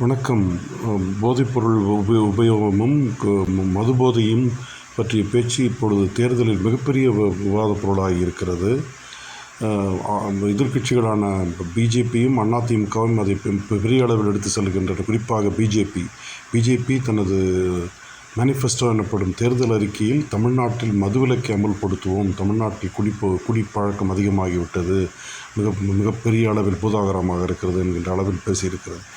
வணக்கம். போதைப்பொருள் உப உபயோகமும் மதுபோதையும் பற்றிய பேச்சு இப்பொழுது தேர்தலில் மிகப்பெரிய வ- விவாதப் பொருளாகி இருக்கிறது எதிர்கட்சிகளான பிஜேபியும் அதிமுகவும் அதை பெ- பெரிய அளவில் எடுத்து செல்கின்றன. குறிப்பாக பிஜேபி. பிஜேபி தனது மேனிஃபெஸ்டோ எனப்படும் தேர்தல் அறிக்கையில் தமிழ்நாட்டில் மதுவிலக்கை அமல்படுத்துவோம் தமிழ்நாட்டில் குடிப்போ குடிப்பழக்கம் அதிகமாகிவிட்டது மிக மிகப்பெரிய அளவில் பூதாகரமாக இருக்கிறது என்கின்ற அளவில் பேசியிருக்கிறது.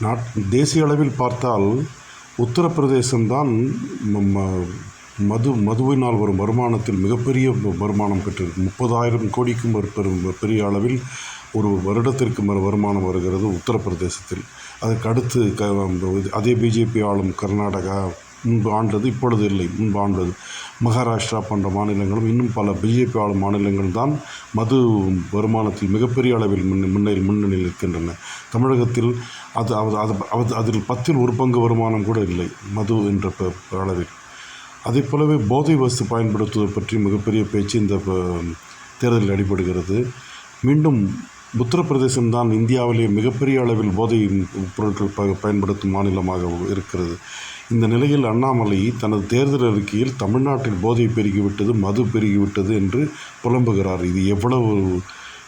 நாட் தேசிய அளவில் பார்த்தால் உத்தரப்பிரதேசம்தான் ம- ம- மது மதுவினால் வரும் வருமானத்தில் மிகப்பெரிய வருமானம் பெற்றிருக்கு முப்பதாயிரம் கோடிக்கும் பெரும் பெரிய அளவில் ஒரு வருடத்திற்கு மறு வருமானம் வருகிறது உத்தரப்பிரதேசத்தில். அதற்கு அடுத்து க அதே பிஜேபி ஆளும் கர்நாடகா முன்பு ஆண்டது இப்பொழுது இல்லை முன்பு ஆண்டது மகாராஷ்டிரா போன்ற மாநிலங்களும் இன்னும் பல பிஜேபி ஆளும் மாநிலங்கள் தான் மது வருமானத்தில் மிகப்பெரிய அளவில் முன்னில் முன்னணியில் இருக்கின்றன. தமிழகத்தில் அது அது அது அது அதில் பத்தில் ஒரு பங்கு வருமானம் கூட இல்லை மது என்ற ப- அளவில். அதே போலவே போதை வஸ்து பயன்படுத்துவது பற்றி மிகப்பெரிய பேச்சு இந்த தேர்தலில் அடிபடுகிறது. மீண்டும் உத்தரப்பிரதேசம் தான் இந்தியாவிலே மிகப்பெரிய அளவில் போதை பொருட்கள் ப பயன்படுத்தும் மாநிலமாக இருக்கிறது. இந்த நிலையில் அண்ணாமலை தனது தேர்தல் அறிக்கையில் தமிழ்நாட்டில் போதை பெருகிவிட்டது மது பெருகிவிட்டது என்று புலம்புகிறார். இது எவ்வளவு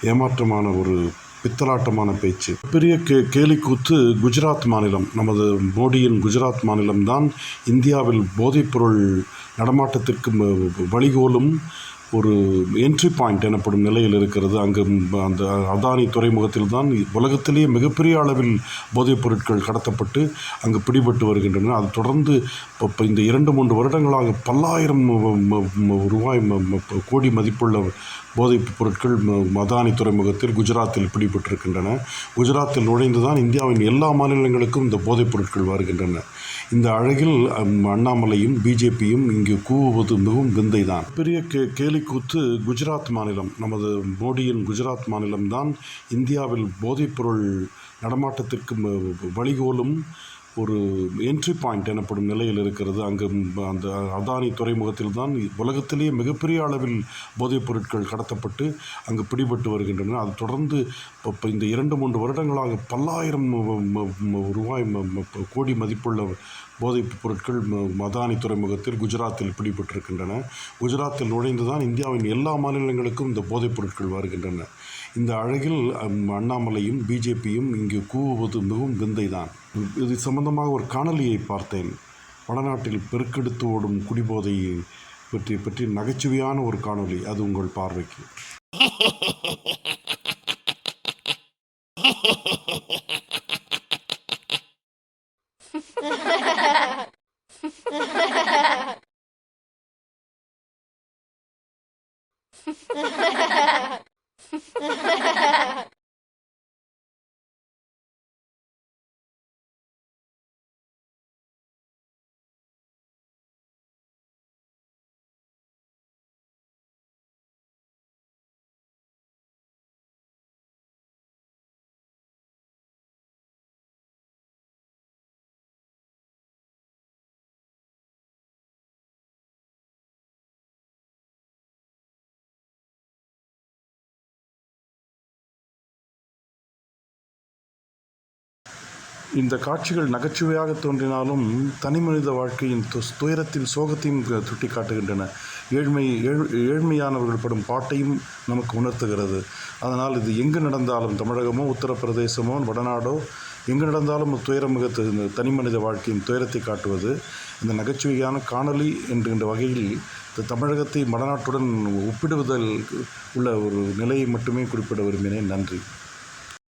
ஏமாற்றமான ஒரு பித்தலாட்டமான பேச்சு. பெரிய கே கேலிக்கூத்து குஜராத் மாநிலம் நமது மோடியின் குஜராத் மாநிலம்தான் இந்தியாவில் போதைப்பொருள் நடமாட்டத்திற்கு வழிகோலும் ஒரு என்ட்ரி பாயிண்ட் எனப்படும் நிலையில் இருக்கிறது. அங்கு அந்த அதானி துறைமுகத்தில் தான் உலகத்திலேயே மிகப்பெரிய அளவில் போதைப் பொருட்கள் கடத்தப்பட்டு அங்கு பிடிபட்டு வருகின்றன. அது தொடர்ந்து இப்போ இந்த இரண்டு மூன்று வருடங்களாக பல்லாயிரம் ரூபாய் ம- ம- கோடி மதிப்புள்ள போதைப் பொருட்கள் ம- அதானி துறைமுகத்தில் குஜராத்தில் பிடிபட்டிருக்கின்றன. குஜராத்தில் நுழைந்து தான் இந்தியாவின் எல்லா மாநிலங்களுக்கும் இந்த போதைப் பொருட்கள் வருகின்றன. இந்த அழகில் அண்ணாமலையும் பிஜேபியும் இங்கு கூவுவது மிகவும் விந்தைதான். பெரிய கே கேலிக்கூத்து குஜராத் மாநிலம் நமது மோடியின் குஜராத் மாநிலம்தான் இந்தியாவில் போதைப்பொருள் நடமாட்டத்திற்கு வழிகோலும் ஒரு என்ட்ரி பாயிண்ட் எனப்படும் நிலையில் இருக்கிறது. அங்கு அந்த அதானி துறைமுகத்தில் தான் உலகத்திலேயே மிகப்பெரிய அளவில் போதைப் பொருட்கள் கடத்தப்பட்டு அங்கு பிடிபட்டு வருகின்றன. அது தொடர்ந்து இப்போ இந்த இரண்டு மூன்று வருடங்களாக பல்லாயிரம் ரூபாய் ம- கோடி மதிப்புள்ள போதைப் பொருட்கள் மதானி துறைமுகத்தில் குஜராத்தில் பிடிபட்டிருக்கின்றன. குஜராத்தில் நுழைந்துதான் இந்தியாவின் எல்லா மாநிலங்களுக்கும் இந்த போதைப் பொருட்கள் வருகின்றன. இந்த அழகில் அண்ணாமலையும் பிஜேபியும் இங்கு கூவுவது மிகவும் விந்தைதான். இது சம்பந்தமாக ஒரு காணொலியை பார்த்தேன். வடநாட்டில் பெருக்கெடுத்து ஓடும் குடிபோதை பற்றி பற்றி நகைச்சுவையான ஒரு காணொளி. அது உங்கள் பார்வைக்கு. Ha ha ha ha! இந்த காட்சிகள் நகைச்சுவையாக தோன்றினாலும் தனிமனித வாழ்க்கையின் து- துயரத்தின் சோகத்தையும் சுட்டி சுட்டிக்காட்டுகின்றன. ஏழ்மை ஏழ் ஏழ்மையானவர்கள் படும் பாட்டையும் நமக்கு உணர்த்துகிறது. அதனால் இது எங்கு நடந்தாலும் தமிழகமோ உத்தரப்பிரதேசமோ வடநாடோ எங்கு நடந்தாலும் துயரமிக மிக தனிமனித வாழ்க்கையின் துயரத்தை காட்டுவது இந்த நகைச்சுவையான காணொளி என்கின்ற வகையில் இந்த தமிழகத்தை வடநாட்டுடன் ஒப்பிடுவதில் உள்ள ஒரு நிலையை மட்டுமே குறிப்பிட விரும்பினேன். நன்றி.